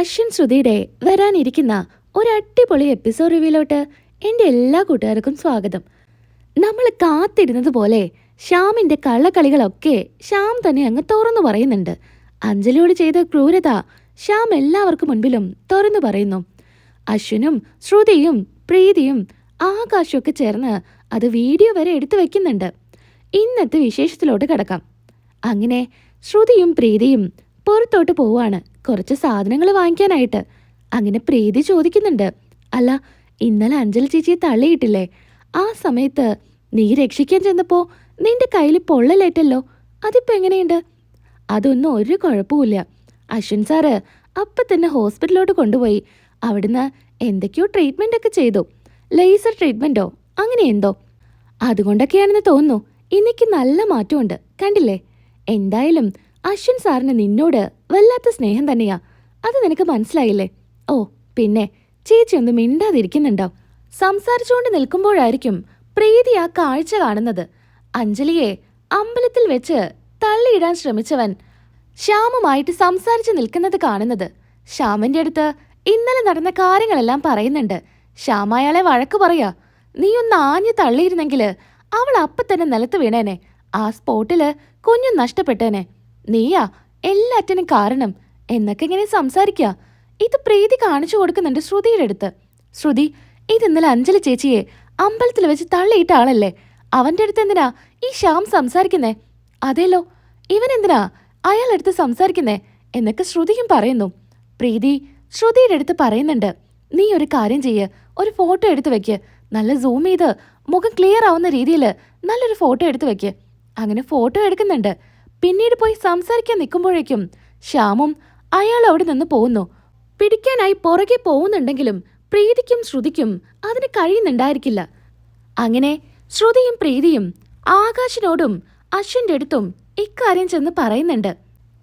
അശ്വിൻ ശ്രുതിയുടെ വരാനിരിക്കുന്ന ഒരു അടിപൊളി എപ്പിസോഡ് റിവ്യൂലോട്ട് എന്റെ എല്ലാ കൂട്ടുകാർക്കും സ്വാഗതം. നമ്മൾ കാത്തിരുന്നത് പോലെ ശ്യാമിന്റെ കള്ളക്കളികളൊക്കെ ശ്യാം തന്നെ അങ്ങ് തുറന്നു പറയുന്നുണ്ട്. അഞ്ജലിയോട് ചെയ്ത ക്രൂരത ശ്യാം എല്ലാവർക്കും മുൻപിലും തുറന്നു പറയുന്നു. അശ്വിനും ശ്രുതിയും പ്രീതിയും ആകാശമൊക്കെ ചേർന്ന് അത് വീഡിയോ വരെ എടുത്തു വെക്കുന്നുണ്ട്. ഇന്നത്തെ വിശേഷത്തിലോട്ട് കിടക്കാം. അങ്ങനെ ശ്രുതിയും പ്രീതിയും പുറത്തോട്ട് പോവാണ്. കുറച്ച് സാധനങ്ങൾ വാങ്ങിക്കാനായിട്ട്. അങ്ങനെ പ്രീതി ചോദിക്കുന്നുണ്ട്. അല്ല ഇന്നലെ അഞ്ജലി ചേച്ചിയെ തള്ളിയിട്ടില്ലേ? ആ സമയത്ത് നീ രക്ഷിക്കാൻ ചെന്നപ്പോ നിന്റെ കയ്യിൽ പൊള്ളലേറ്റല്ലോ. അതിപ്പോ എങ്ങനെയുണ്ട്? അതൊന്നും ഒരു കുഴപ്പമില്ല അശ്വിൻ സാറ് അപ്പം തന്നെ ഹോസ്പിറ്റലിലോട്ട് കൊണ്ടുപോയി. അവിടുന്ന് എന്തൊക്കെയോ ട്രീറ്റ്മെന്റ് ഒക്കെ ചെയ്തു. ലേസർ ട്രീറ്റ്മെന്റോ അങ്ങനെ എന്തോ. അതുകൊണ്ടൊക്കെയാണെന്ന് തോന്നുന്നു. ഇന്നിക്ക് നല്ല മാറ്റമുണ്ട്. കണ്ടില്ലേ? എന്തായാലും അശ്വിൻ സാറിന് നിന്നോട് വല്ലാത്ത സ്നേഹം തന്നെയാ. അത് നിനക്ക് മനസ്സിലായില്ലേ? ഓ പിന്നെ ചേച്ചി ഒന്ന് മിണ്ടാതിരിക്കുന്നുണ്ടോ? സംസാരിച്ചുകൊണ്ട് നിൽക്കുമ്പോഴായിരിക്കും പ്രീതി ആ കാഴ്ച കാണുന്നത്. അഞ്ജലിയെ അമ്പലത്തിൽ വെച്ച് തള്ളിയിടാൻ ശ്രമിച്ചവൻ ശ്യാമുമായിട്ട് സംസാരിച്ച് നിൽക്കുന്നത് കാണുന്നത്. ശ്യാമിന്റെ അടുത്ത് ഇന്നലെ നടന്ന കാര്യങ്ങളെല്ലാം പറയുന്നുണ്ട്. ശ്യാമയാളെ വഴക്ക് പറയാ. നീ ഒന്ന് ആഞ്ഞു തള്ളിയിരുന്നെങ്കിൽ അവൾ അപ്പത്തന്നെ നിലത്ത് വീണേനെ. ആ സ്പോട്ടിൽ കുഞ്ഞു നഷ്ടപ്പെട്ടേനെ. നീയാ എല്ലാറ്റിനും കാരണം എന്നൊക്കെ ഇങ്ങനെ സംസാരിക്കുക ഇത് പ്രീതി കാണിച്ചു കൊടുക്കുന്നുണ്ട് ശ്രുതിയുടെ അടുത്ത്. ശ്രുതി ഇത് ഇന്നലെ അഞ്ജലി ചേച്ചിയെ അമ്പലത്തിൽ വെച്ച് തള്ളിയിട്ട ആളല്ലേ? അവന്റെ അടുത്ത് എന്തിനാ ഈ ശ്യാം സംസാരിക്കുന്നേ? അതേലോ ഇവൻ എന്തിനാ അയാളെടുത്ത് സംസാരിക്കുന്നേ എന്നൊക്കെ ശ്രുതിയും പറയുന്നു. പ്രീതി ശ്രുതിയുടെ അടുത്ത് പറയുന്നുണ്ട്. നീ ഒരു കാര്യം ചെയ്യ് ഒരു ഫോട്ടോ എടുത്ത് വെക്ക്. നല്ല സൂം ചെയ്ത് മുഖം ക്ലിയർ ആവുന്ന രീതിയിൽ നല്ലൊരു ഫോട്ടോ എടുത്ത് വെക്ക്. അങ്ങനെ ഫോട്ടോ എടുക്കുന്നുണ്ട്. പിന്നീട് പോയി സംസാരിക്കാൻ നിൽക്കുമ്പോഴേക്കും ശ്യാമും അയാൾ അവിടെ നിന്ന് പോകുന്നു. പിടിക്കാനായി പുറകെ പോകുന്നുണ്ടെങ്കിലും പ്രീതിക്കും ശ്രുതിക്കും അതിന് കഴിയുന്നുണ്ടായിരിക്കില്ല. അങ്ങനെ ശ്രുതിയും പ്രീതിയും ആകാശിനോടും അശ്വിന്റെ അടുത്തും ഇക്കാര്യം ചെന്ന് പറയുന്നുണ്ട്.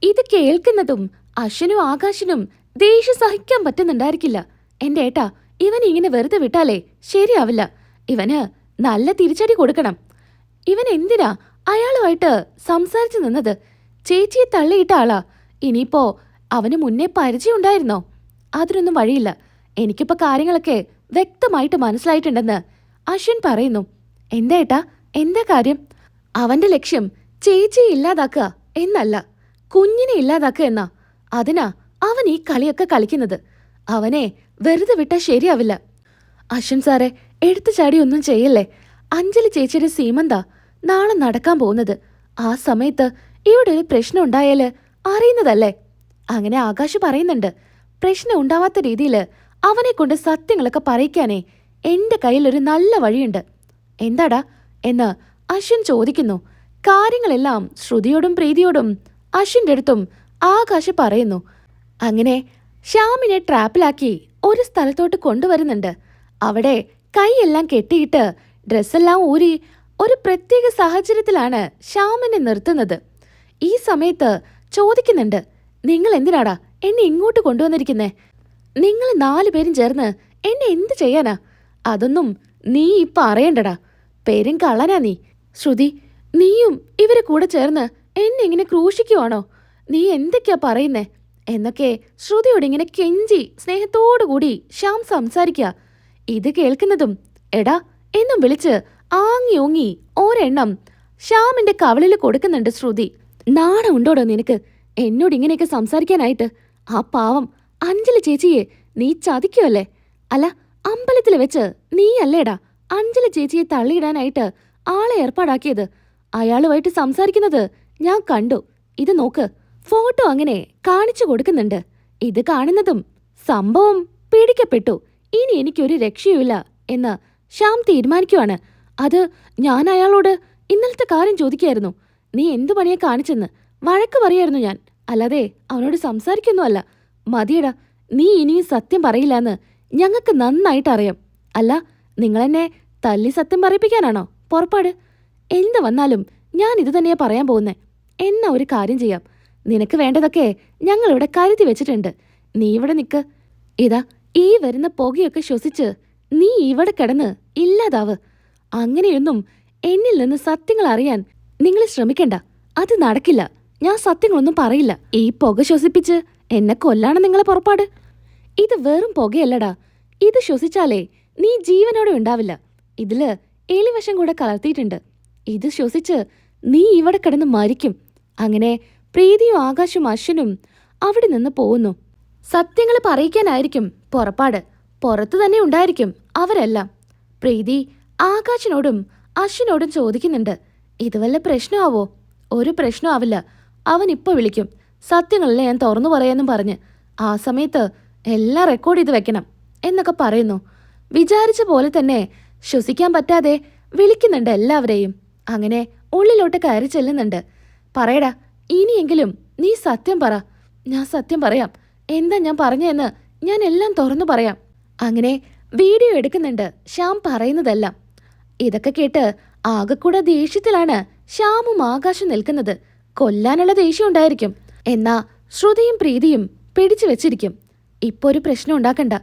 ഇത് കേൾക്കുന്നതും അശ്വനും ആകാശിനും ദേഷ്യം സഹിക്കാൻ പറ്റുന്നുണ്ടായിരിക്കില്ല. എന്റെ ഏട്ടാ ഇവൻ ഇങ്ങനെ വെറുതെ വിട്ടാലേ ശരിയാവില്ല. ഇവന് നല്ല തിരിച്ചടി കൊടുക്കണം. ഇവൻ എന്തിനാ അയാളുമായിട്ട് സംസാരിച്ചു നിന്നത് ചേച്ചിയെ തള്ളിയിട്ട ആളാ. ഇനിയിപ്പോ അവന് മുന്നേ പരിചയം ഉണ്ടായിരുന്നോ? അതിനൊന്നും വഴിയില്ല. എനിക്കിപ്പോ കാര്യങ്ങളൊക്കെ വ്യക്തമായിട്ട് മനസ്സിലായിട്ടുണ്ടെന്ന് അശ്വിൻ പറയുന്നു. എന്താ ഏട്ടാ? എന്താ കാര്യം? അവന്റെ ലക്ഷ്യം ചേച്ചിയെ ഇല്ലാതാക്കുക എന്നല്ല. കുഞ്ഞിനെ ഇല്ലാതാക്കുക എന്നാ. അതിനാ അവൻ ഈ കളിയൊക്കെ കളിക്കുന്നത്. അവനെ വെറുതെ വിട്ടാ ശരിയാവില്ല. അശ്വിൻ സാറേ എടുത്തു ചാടി ഒന്നും ചെയ്യല്ലേ? അഞ്ജലി ചേച്ചിയുടെ സീമന്താ. നാളെ നടക്കാൻ പോകുന്നത്. ആ സമയത്ത് ഇവിടെ ഒരു പ്രശ്നം ഉണ്ടായാൽ അറിയുന്നതല്ലേ? അങ്ങനെ ആകാശ് പറയുന്നുണ്ട്. പ്രശ്നം ഉണ്ടാവാത്ത രീതിയിൽ അവനെ കൊണ്ട് സത്യങ്ങളൊക്കെ പറയിക്കാനേ എന്റെ കയ്യിൽ ഒരു നല്ല വഴിയുണ്ട്. എന്താടാ? എന്ന് അശ്വിൻ ചോദിക്കുന്നു. കാര്യങ്ങളെല്ലാം ശ്രുതിയോടും പ്രീതിയോടും അശ്വിന്റെ അടുത്തും ആകാശ് പറയുന്നു. അങ്ങനെ ശ്യാമിനെ ട്രാപ്പിലാക്കി ഒരു സ്ഥലത്തോട്ട് കൊണ്ടുവരുന്നുണ്ട്. അവിടെ കൈയെല്ലാം കെട്ടിയിട്ട് ഡ്രസ്സെല്ലാം ഊരി ഒരു പ്രത്യേക സാഹചര്യത്തിലാണ് ശ്യാമിനെ നിർത്തുന്നത്. ഈ സമയത്ത് ചോദിക്കുന്നുണ്ട് നിങ്ങൾ എന്തിനാടാ എന്നെ ഇങ്ങോട്ട് കൊണ്ടുവന്നിരിക്കുന്നേ? നിങ്ങൾ നാലു പേരും ചേർന്ന് എന്നെ എന്ത് ചെയ്യാനാ? അതൊന്നും നീ ഇപ്പൊ അറിയണ്ടടാ. പേരും കള്ളനാ നീ. ശ്രുതി നീയും ഇവരെ കൂടെ ചേർന്ന് എന്നെ ഇങ്ങനെ ക്രൂശിക്കുവാണോ? നീ എന്തൊക്കെയാ പറയുന്നേ? എന്നൊക്കെ ശ്രുതിയോട് ഇങ്ങനെ കെഞ്ചി സ്നേഹത്തോടുകൂടി ശ്യാം സംസാരിക്കുക ഇത് കേൾക്കുന്നതും എടാ എന്നും വിളിച്ച് ആങ്ങി ഓങ്ങി ഒരെണ്ണം ശ്യാമിന്റെ കവളിൽ കൊടുക്കുന്നുണ്ട് ശ്രുതി. നാണം ഉണ്ടോടോ നിനക്ക്? എന്നോട് ഇങ്ങനെയൊക്കെ സംസാരിക്കാനായിട്ട്? ആ പാവം അഞ്ജലി ചേച്ചിയെ നീ ചതിക്കുമല്ലേ അല്ല അമ്പലത്തിൽ വെച്ച് നീ അല്ലേടാ അഞ്ജലി ചേച്ചിയെ തള്ളിയിടാനായിട്ട് ആളെ ഏർപ്പാടാക്കിയത്. അയാളുമായിട്ട് സംസാരിക്കുന്നത് ഞാൻ കണ്ടു. ഇത് നോക്ക് ഫോട്ടോ അങ്ങനെ കാണിച്ചു കൊടുക്കുന്നുണ്ട്. ഇത് കാണുന്നതും സംഭവം പിടിക്കപ്പെട്ടു. ഇനി എനിക്കൊരു രക്ഷയുമില്ല എന്ന് ശ്യാം തീരുമാനിക്കുവാണ്. അത് ഞാൻ അയാളോട് ഇന്നലത്തെ കാര്യം ചോദിക്കായിരുന്നു. നീ എന്തു പണിയാ കാണിച്ചെന്ന്? വഴക്ക് പറയായിരുന്നു ഞാൻ. അല്ലാതെ അവനോട് സംസാരിക്കൊന്നുമല്ല. മതിയടാ നീ ഇനിയും സത്യം പറയില്ലെന്ന് ഞങ്ങൾക്ക് നന്നായിട്ട് അറിയാം. അല്ല നിങ്ങളെന്നെ തല്ലി സത്യം പറയിപ്പിക്കാനാണോ? പുറപ്പാട്. എന്ത് വന്നാലും ഞാൻ ഇത് തന്നെയാ പറയാൻ പോകുന്നേ. എന്നാ ഒരു കാര്യം ചെയ്യാം. നിനക്ക് വേണ്ടതൊക്കെ ഞങ്ങൾ ഇവിടെ കരുതി വെച്ചിട്ടുണ്ട്. നീ ഇവിടെ നിൽക്ക് ഇതാ ഈ വരുന്ന പുകയൊക്കെ ശ്വസിച്ച് നീ ഇവിടെ കിടന്ന് ഇല്ലാതാവ്. അങ്ങനെയൊന്നും എന്നിൽ നിന്ന് സത്യങ്ങൾ അറിയാൻ നിങ്ങൾ ശ്രമിക്കണ്ട. അത് നടക്കില്ല. ഞാൻ സത്യങ്ങളൊന്നും പറയില്ല. ഈ പുക ശ്വസിപ്പിച്ച് എന്നെ കൊല്ലാണ് നിങ്ങളെ പുറപ്പാട്. ഇത് വെറും പുകയല്ലടാ. ഇത് ശ്വസിച്ചാലേ നീ ജീവനോടെ ഉണ്ടാവില്ല. ഇതിൽ എലിവശം കൂടെ കലർത്തിയിട്ടുണ്ട്. ഇത് ശ്വസിച്ച് നീ ഇവിടെ കിടന്ന് മരിക്കും. അങ്ങനെ പ്രീതിയും ആകാശും അശ്വനും അവിടെ നിന്ന് പോകുന്നു. സത്യങ്ങൾ പറയിക്കാനായിരിക്കും പുറപ്പാട്. പുറത്തു തന്നെ ഉണ്ടായിരിക്കും അവരെല്ലാം. പ്രീതി ആകാശിനോടും അശ്വിനോടും ചോദിക്കുന്നുണ്ട്. ഇത് വല്ല പ്രശ്നമാവോ? ഒരു പ്രശ്നമാവില്ല. അവൻ ഇപ്പോൾ വിളിക്കും. സത്യങ്ങളല്ലേ ഞാൻ തുറന്നു പറയാമെന്നും പറഞ്ഞ്. ആ സമയത്ത് എല്ലാം റെക്കോർഡ് ചെയ്ത് വെക്കണം എന്നൊക്കെ പറയുന്നു. വിചാരിച്ച പോലെ തന്നെ ശ്വസിക്കാൻ പറ്റാതെ വിളിക്കുന്നുണ്ട് എല്ലാവരെയും. അങ്ങനെ ഉള്ളിലോട്ട് കയറി ചെല്ലുന്നുണ്ട്. പറയടാ ഇനിയെങ്കിലും നീ സത്യം പറ. ഞാൻ സത്യം പറയാം. എന്താ ഞാൻ പറഞ്ഞതെന്ന് ഞാൻ എല്ലാം തുറന്നു പറയാം. അങ്ങനെ വീഡിയോ എടുക്കുന്നുണ്ട്. ശ്യാം പറയുന്നതെല്ലാം. ഇതൊക്കെ കേട്ട് ആകെക്കൂടെ ദേഷ്യത്തിലാണ് ശ്യാമും ആകാശം നിൽക്കുന്നത്. കൊല്ലാനുള്ള ദേഷ്യം ഉണ്ടായിരിക്കും. എന്നാ ശ്രുതിയും പ്രീതിയും പിടിച്ചു വെച്ചിരിക്കും. ഇപ്പൊ ഒരു പ്രശ്നം ഉണ്ടാക്കണ്ട.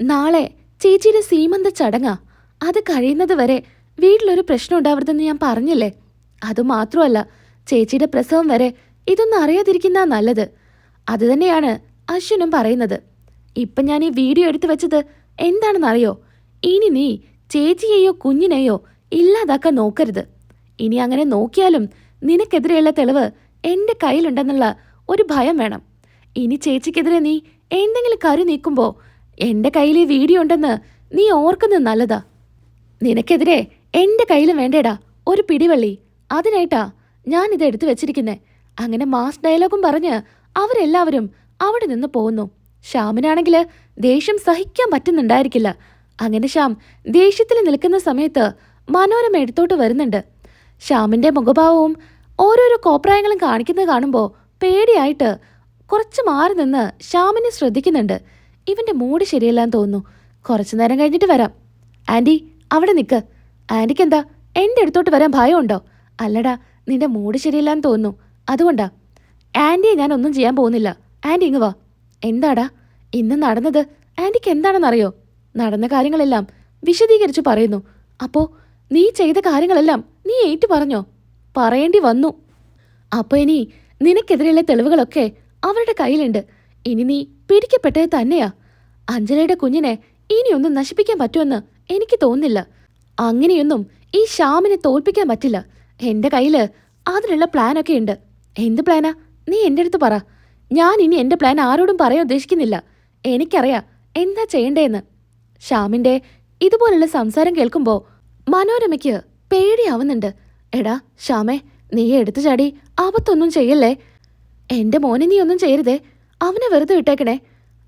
നാളെ ചേച്ചിയുടെ സീമന്ത ചടങ്ങാ. അത് കഴിയുന്നത് വരെ വീട്ടിലൊരു പ്രശ്നം ഉണ്ടാവരുതെന്ന് ഞാൻ പറഞ്ഞില്ലേ? അതുമാത്രമല്ല ചേച്ചിയുടെ പ്രസവം വരെ ഇതൊന്നും അറിയാതിരിക്കുന്ന നല്ലത്. അതുതന്നെയാണ് അശ്വിനും പറയുന്നത്. ഇപ്പം ഞാൻ ഈ വീഡിയോ എടുത്തു വെച്ചത് എന്താണെന്നറിയോ? ഇനി നീ ചേച്ചിയെയോ കുഞ്ഞിനെയോ ഇല്ലാതാക്കാൻ നോക്കരുത്. ഇനി അങ്ങനെ നോക്കിയാലും നിനക്കെതിരെയുള്ള തെളിവ് എന്റെ കയ്യിലുണ്ടെന്നുള്ള ഒരു ഭയം വേണം. ഇനി ചേച്ചിക്കെതിരെ നീ എന്തെങ്കിലും കരു നീക്കുമ്പോൾ എന്റെ കയ്യിൽ ഈ വീഡിയോ ഉണ്ടെന്ന് നീ ഓർക്കുന്നത് നല്ലതാ. നിനക്കെതിരെ എന്റെ കയ്യിലും വേണ്ടേടാ ഒരു പിടിവള്ളി. അതിനായിട്ടാ ഞാൻ ഇത് എടുത്തു വെച്ചിരിക്കുന്നേ. അങ്ങനെ മാസ് ഡയലോഗും പറഞ്ഞ് അവരെല്ലാവരും അവിടെ നിന്ന് പോകുന്നു. ശ്യാമിനാണെങ്കിൽ ദേഷ്യം സഹിക്കാൻ പറ്റുന്നുണ്ടായിരിക്കില്ല. അങ്ങനെ ശ്യാം ദേഷ്യത്തിൽ നിൽക്കുന്ന സമയത്ത് മനോരമ എടുത്തോട്ട് വരുന്നുണ്ട്. ശ്യാമിന്റെ മുഖഭാവവും ഓരോരോ കോപ്രായങ്ങളും കാണിക്കുന്നത് കാണുമ്പോൾ പേടിയായിട്ട് കുറച്ച് മാറി നിന്ന് ശ്യാമിനെ ശ്രദ്ധിക്കുന്നുണ്ട്. ഇവന്റെ മൂഡ് ശരിയല്ലാന്ന് തോന്നുന്നു. കുറച്ചു നേരം കഴിഞ്ഞിട്ട് വരാം. ആന്റി അവിടെ നിൽക്ക് ആന്റിക്ക് എന്താ? എന്റെ അടുത്തോട്ട് വരാൻ ഭയമുണ്ടോ? അല്ലടാ നിന്റെ മൂഡ് ശരിയല്ലാന്ന് തോന്നുന്നു. അതുകൊണ്ടാ. ഞാൻ ഒന്നും ചെയ്യാൻ പോകുന്നില്ല. ആന്റി ഇങ്ങ് വാ. എന്താടാ? ഇന്ന് നടന്നത് ആന്റിക്ക് എന്താണെന്നറിയോ? നടന്ന കാര്യങ്ങളെല്ലാം വിശദീകരിച്ചു പറയുന്നു. അപ്പോ നീ ചെയ്ത കാര്യങ്ങളെല്ലാം നീ ഏറ്റു പറഞ്ഞോ? പറയേണ്ടി വന്നു. അപ്പൊ ഇനി നിനക്കെതിരെയുള്ള തെളിവുകളൊക്കെ അവരുടെ കയ്യിലുണ്ട്. ഇനി നീ പിടിക്കപ്പെട്ടത് തന്നെയാ. അഞ്ജലയുടെ കുഞ്ഞിനെ ഇനിയൊന്നും നശിപ്പിക്കാൻ പറ്റുമെന്ന് എനിക്ക് തോന്നുന്നില്ല. അങ്ങനെയൊന്നും ഈ ശ്യാമിനെ തോൽപ്പിക്കാൻ പറ്റില്ല. എന്റെ കയ്യിൽ അതിനുള്ള പ്ലാനൊക്കെ ഉണ്ട്. എന്ത് പ്ലാനാ? നീ എന്റെ അടുത്ത് പറ. ഞാൻ ഇനി എന്റെ പ്ലാൻ ആരോടും പറയാൻ ഉദ്ദേശിക്കുന്നില്ല. എനിക്കറിയാം എന്താ ചെയ്യണ്ടേന്ന് ശ്യാമിന്റെ ഇതുപോലുള്ള സംസാരം കേൾക്കുമ്പോ മനോരമയ്ക്ക് പേടിയാവുന്നുണ്ട്. എടാ ശ്യാമേ നീ എടുത്തു ചാടി ആപത്തൊന്നും ചെയ്യല്ലേ? എന്റെ മോനെ നീ ഒന്നും ചെയ്യരുതേ. അവനെ വെറുതെ വിട്ടേക്കണേ.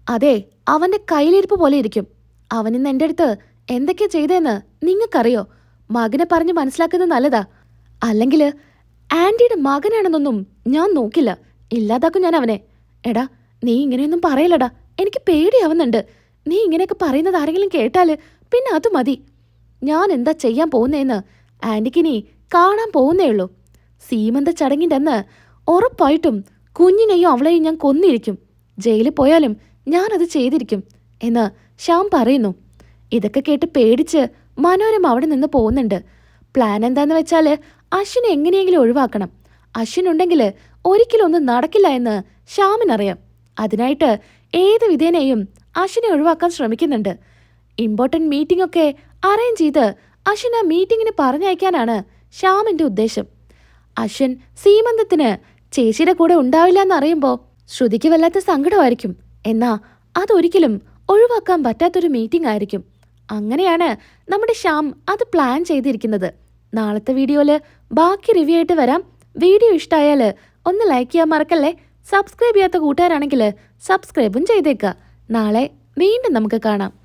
അതെ അവന്റെ കയ്യിലിരിപ്പ് പോലെ ഇരിക്കും. അവനിന്ന് എന്റെ അടുത്ത് എന്തൊക്കെയാ ചെയ്തേന്ന് നിങ്ങൾക്കറിയോ? മകനെ പറഞ്ഞ് മനസ്സിലാക്കുന്നത് നല്ലതാ. അല്ലെങ്കിൽ ആന്റിയുടെ മകനാണെന്നൊന്നും ഞാൻ നോക്കില്ല. ഇല്ലാതാക്കും ഞാൻ അവനെ. എടാ നീ ഇങ്ങനെയൊന്നും പറയലടാ എനിക്ക് പേടിയാവുന്നുണ്ട്. നീ ഇങ്ങനെയൊക്കെ പറയുന്നത് ആരെങ്കിലും കേട്ടാൽ പിന്നെ അത് മതി. ഞാൻ എന്താ ചെയ്യാൻ പോകുന്നേന്ന് ആന്റിക്കിനി കാണാൻ പോകുന്നേ ഉള്ളൂ. സീമന്ത ചടങ്ങിന്റെ അന്ന് ഉറപ്പായിട്ടും കുഞ്ഞിനെയും അവളെയും ഞാൻ കൊന്നിരിക്കും. ജയിലിൽ പോയാലും ഞാനത് ചെയ്തിരിക്കും എന്ന് ശ്യാം പറയുന്നു. ഇതൊക്കെ കേട്ട് പേടിച്ച് മനോരമ അവിടെ നിന്ന് പോകുന്നുണ്ട്. പ്ലാൻ എന്താന്ന് വെച്ചാൽ അശ്വിനെ എങ്ങനെയെങ്കിലും ഒഴിവാക്കണം. അശ്വിനുണ്ടെങ്കിൽ ഒരിക്കലും ഒന്നും നടക്കില്ല എന്ന് ശ്യാമിനറിയാം. അതിനായിട്ട് ഏത് വിധേനയും അശ്വിനെ ഒഴിവാക്കാൻ ശ്രമിക്കുന്നുണ്ട്. ഇമ്പോർട്ടന്റ് മീറ്റിംഗ് ഒക്കെ അറേഞ്ച് ചെയ്ത് അശ്വിൻ ആ മീറ്റിങ്ങിന് പറഞ്ഞയക്കാനാണ് ശ്യാമിന്റെ ഉദ്ദേശം. അശ്വിൻ സീമന്തത്തിന് ചേച്ചിയുടെ കൂടെ ഉണ്ടാവില്ല എന്നറിയുമ്പോൾ ശ്രുതിക്ക് വല്ലാത്ത സങ്കടമായിരിക്കും. എന്നാ അതൊരിക്കലും ഒഴിവാക്കാൻ പറ്റാത്തൊരു മീറ്റിംഗ് ആയിരിക്കും. അങ്ങനെയാണ് നമ്മുടെ ശ്യാം അത് പ്ലാൻ ചെയ്തിരിക്കുന്നത്. നാളത്തെ വീഡിയോയിൽ ബാക്കി റിവ്യൂ ആയിട്ട് വരാം. വീഡിയോ ഇഷ്ടമായാൽ ഒന്ന് ലൈക്ക് ചെയ്യാൻ മറക്കല്ലേ? സബ്സ്ക്രൈബ് ചെയ്യാത്ത കൂട്ടുകാരാണെങ്കിൽ സബ്സ്ക്രൈബും ചെയ്തേക്കുക നാളെ വീണ്ടും നമുക്ക് കാണാം.